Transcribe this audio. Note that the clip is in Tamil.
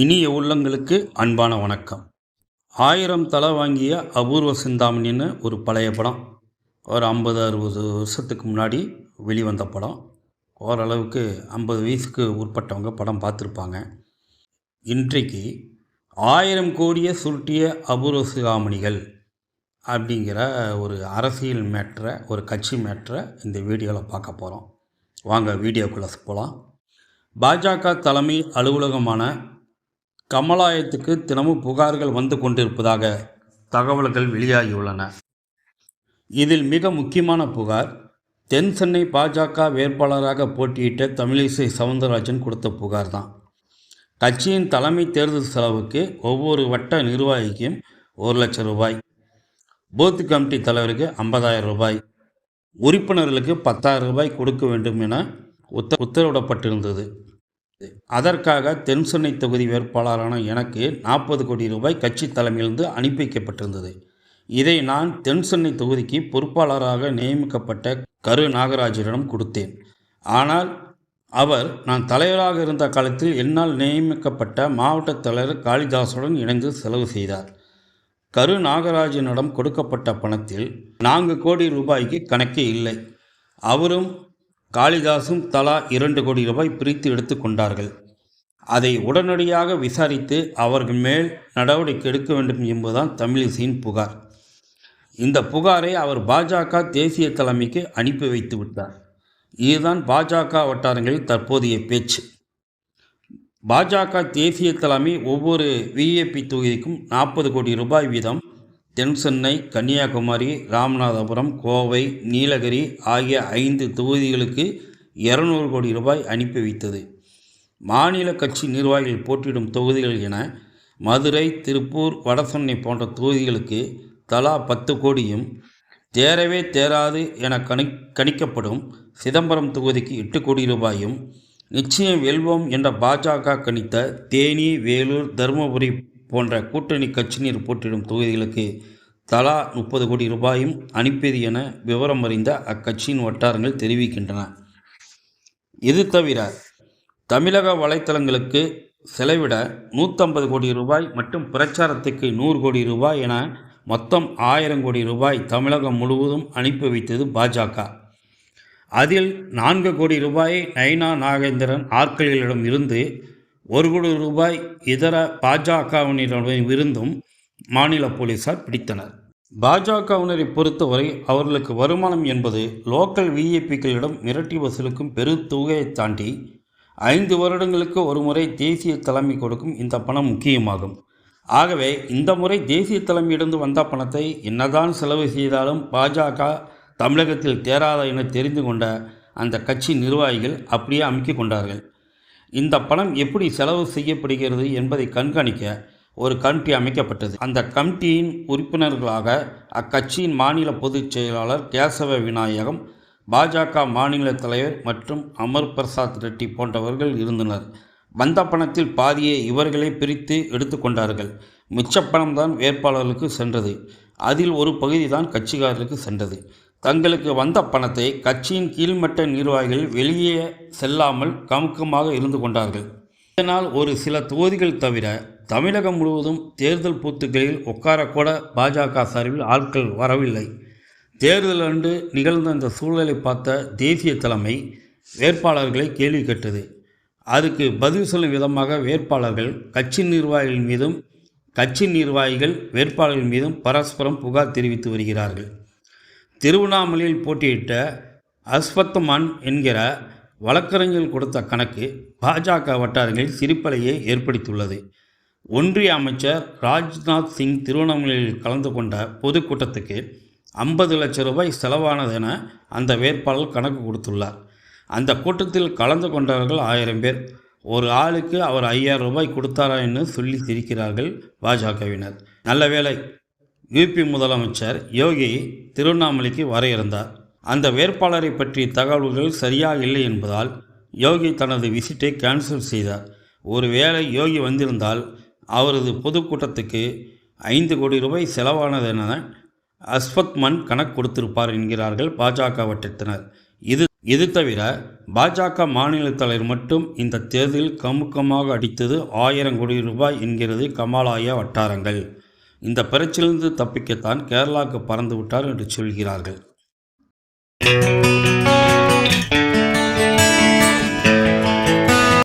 இனிய உள்ளங்களுக்கு அன்பான வணக்கம். ஆயிரம் தலை வாங்கிய அபூர்வ சிந்தாமணின்னு ஒரு பழைய படம். ஒரு ஐம்பது அறுபது வருஷத்துக்கு முன்னாடி வெளிவந்த படம். ஓரளவுக்கு ஐம்பது வயசுக்கு உட்பட்டவங்க படம் பார்த்துருப்பாங்க. இன்றைக்கு ஆயிரம் கோடியை சுருட்டிய அபூர்வ சிகாமணிகள் அப்படிங்கிற ஒரு அரசியல் மேட்ரை ஒரு கட்சி மேட்ரை இந்த வீடியோவில் பார்க்க போகிறோம் வாங்க வீடியோக்குள்ளே போகலாம் பாஜக தலைமை அலுவலகமான கமலாயத்துக்கு தினமும் புகார்கள் வந்து கொண்டிருப்பதாக தகவல்கள் வெளியாகியுள்ளன. இதில் மிக முக்கியமான புகார் தென் சென்னை பாஜக வேட்பாளராக போட்டியிட்ட தமிழிசை சவுந்தரராஜன் கொடுத்த புகார் தான். கட்சியின் தலைமை தேர்தல் செலவுக்கு ஒவ்வொரு வட்ட நிர்வாகிக்கும் ஒரு லட்சம் ரூபாய் பூத் கமிட்டி தலைவருக்கு ஐம்பதாயிரம் ரூபாய் உறுப்பினர்களுக்கு பத்தாயிரம் ரூபாய் கொடுக்க வேண்டும் என உத்த உத்தரவிடப்பட்டிருந்தது. அதற்காக தென் சென்னை தொகுதி வேட்பாளரான எனக்கு நாற்பது கோடி ரூபாய் கட்சி தலைமையிலிருந்து அனுப்பி வைக்கப்பட்டிருந்தது இதை நான் தென் சென்னை தொகுதிக்கு பொறுப்பாளராக நியமிக்கப்பட்ட கரு நாகராஜனிடம் கொடுத்தேன். ஆனால் அவர் நான் தலைவராக இருந்த காலத்தில் என்னால் நியமிக்கப்பட்ட மாவட்ட தலைவர் காளிதாசுடன் இணைந்து செலவு செய்தார். கரு நாகராஜனிடம் கொடுக்கப்பட்ட பணத்தில் நான்கு கோடி ரூபாய்க்கு கணக்கே இல்லை. அவரும் காளிதாசும் தலா இரண்டு கோடி ரூபாய் பிரித்து எடுத்து கொண்டார்கள். அதை உடனடியாக விசாரித்து அவர்கள் மேல் நடவடிக்கை எடுக்க வேண்டும் என்பதுதான் தமிழிசையின் புகார். இந்த புகாரை அவர் பாஜக தேசிய தலைமைக்கு அனுப்பி வைத்து விட்டார். இதுதான் பாஜக வட்டாரங்களில் தற்போதைய பேச்சு. பாஜக தேசிய தலைமை ஒவ்வொரு விஏபி தொகுதிக்கும் நாற்பது கோடி ரூபாய் வீதம் தென் சென்னை கன்னியாகுமரி ராமநாதபுரம் கோவை நீலகிரி ஆகிய ஐந்து தொகுதிகளுக்கு இருநூறு கோடி ரூபாய் அனுப்பி வைத்தது. மாநில கட்சி நிர்வாகிகள் போட்டியிடும் தொகுதிகள் என மதுரை திருப்பூர் வடசென்னை போன்ற தொகுதிகளுக்கு தலா பத்து கோடியும் தேரவே தேராது என கணி கணிக்கப்படும் சிதம்பரம் தொகுதிக்கு எட்டு கோடி ரூபாயும் நிச்சயம் வெல்வோம் என்ற பாஜக கணித்த தேனி வேலூர் தருமபுரி போன்ற கூட்டணி கட்சியினர் போட்டியிடும் தொகுதிகளுக்கு தலா முப்பது கோடி ரூபாயும் அனுப்பியது என விவரம் அறிந்த அக்கட்சியின் வட்டாரங்கள் தெரிவிக்கின்றன. இது தவிர தமிழக வலைத்தளங்களுக்கு செலவிட நூற்றம்பது கோடி ரூபாய் மற்றும் பிரச்சாரத்துக்கு நூறு கோடி ரூபாய் என மொத்தம் ஆயிரம் கோடி ரூபாய் தமிழகம் முழுவதும் அனுப்பி வைத்தது பாஜக. அதில் நான்கு கோடி ரூபாயை நயனா நாகேந்திரன் ஆட்களிடம் இருந்து ஒரு கோடி ரூபாய் இதர பாஜகவினரின் இருந்தும் மாநில போலீசார் பிடித்தனர். பாஜகவினரை பொறுத்தவரை அவர்களுக்கு வருமானம் என்பது லோக்கல் விஐபிக்களிடம் மிரட்டி வசூலுக்கும் பெரு தொகையை தாண்டி ஐந்து வருடங்களுக்கு ஒரு முறை தேசிய தலைமை கொடுக்கும் இந்த பணம் முக்கியமாகும். ஆகவே இந்த முறை தேசிய தலைமையிலிருந்து வந்த பணத்தை என்னதான் செலவு செய்தாலும் பாஜக தமிழகத்தில் தேராத என தெரிந்து கொண்ட அந்த கட்சி நிர்வாகிகள் அப்படியே அமுக்கிக் கொண்டார்கள். இந்த பணம் எப்படி செலவு செய்யப்படுகிறது என்பதை கண்காணிக்க ஒரு கமிட்டி அமைக்கப்பட்டது. அந்த கமிட்டியின் உறுப்பினர்களாக அக்கட்சியின் மாநில பொதுச் செயலாளர் கேசவ விநாயகம் பாஜக மாநில தலைவர் மற்றும் அமர் பிரசாத் ரெட்டி போன்றவர்கள் இருந்தனர். வந்த பணத்தில் பாதியை இவர்களே பிரித்து எடுத்துக்கொண்டார்கள் மிச்ச பணம்தான் வேட்பாளர்களுக்கு சென்றது. அதில் ஒரு பகுதி தான் கட்சிக்காரர்களுக்கு சென்றது. தங்களுக்கு வந்த பணத்தை கட்சியின் கீழ்மட்ட நிர்வாகிகள் வெளியே செல்லாமல் கமுக்கமாக இருந்து கொண்டார்கள். இதனால் ஒரு சில தொகுதிகள் தவிர தமிழகம் முழுவதும் தேர்தல் பூத்துக்களில் உட்காரக்கூட பாஜக சார்பில் ஆட்கள் வரவில்லை. தேர்தல் அன்று நிகழ்ந்த இந்த சூழலை பார்த்த தேசிய தலைமை வேட்பாளர்களை கேள்வி கேட்டது. அதுக்கு பதில் சொல்லும் விதமாக வேட்பாளர்கள் கட்சி நிர்வாகிகள் மீதும் கட்சி நிர்வாகிகள் வேட்பாளர்கள் மீதும் பரஸ்பரம் புகார் தெரிவித்து வருகிறார்கள். திருவண்ணாமலையில் போட்டியிட்ட அஸ்வத்மான் என்கிற வழக்கறிஞர்கள் கொடுத்த கணக்கு பாஜக வட்டாரங்களில் சிரிப்பலையை ஏற்படுத்தியுள்ளது. ஒன்றிய அமைச்சர் ராஜ்நாத் சிங் திருவண்ணாமலையில் கலந்து கொண்ட பொதுக்கூட்டத்துக்கு ஐம்பது லட்சம் ரூபாய் செலவானதென அந்த வேட்பாளர் கணக்கு கொடுத்துள்ளார். அந்த கூட்டத்தில் கலந்து கொண்டவர்கள் ஆயிரம் பேர். ஒரு ஆளுக்கு அவர் ஐயாயிரம் ரூபாய் கொடுத்தாரா என்று சொல்லி சிரிக்கிறார்கள் பாஜகவினர். நல்ல வேளை யூபி முதலமைச்சர் யோகி திருவண்ணாமலைக்கு வர இருந்தார் அந்த வேட்பாளரை பற்றிய தகவல்கள் சரியாக இல்லை என்பதால் யோகி தனது விசிட்டை கேன்சல் செய்தார். ஒருவேளை யோகி வந்திருந்தால் அவரது பொதுக்கூட்டத்துக்கு ஐந்து கோடி ரூபாய் செலவானதென அஸ்வத் மன் கணக்கு கொடுத்திருப்பார் என்கிறார்கள் பாஜக வட்டத்தினர். இது இது தவிர பாஜக மாநில தலைவர் மட்டும் இந்த தேர்தலில் கமுக்கமாக அடித்தது ஆயிரம் கோடி ரூபாய் என்கிறது கமாலாய வட்டாரங்கள். இந்த பிரச்சிலிருந்து தப்பிக்கத்தான் கேரளாவுக்கு பறந்து விட்டார் என்று சொல்கிறார்கள்.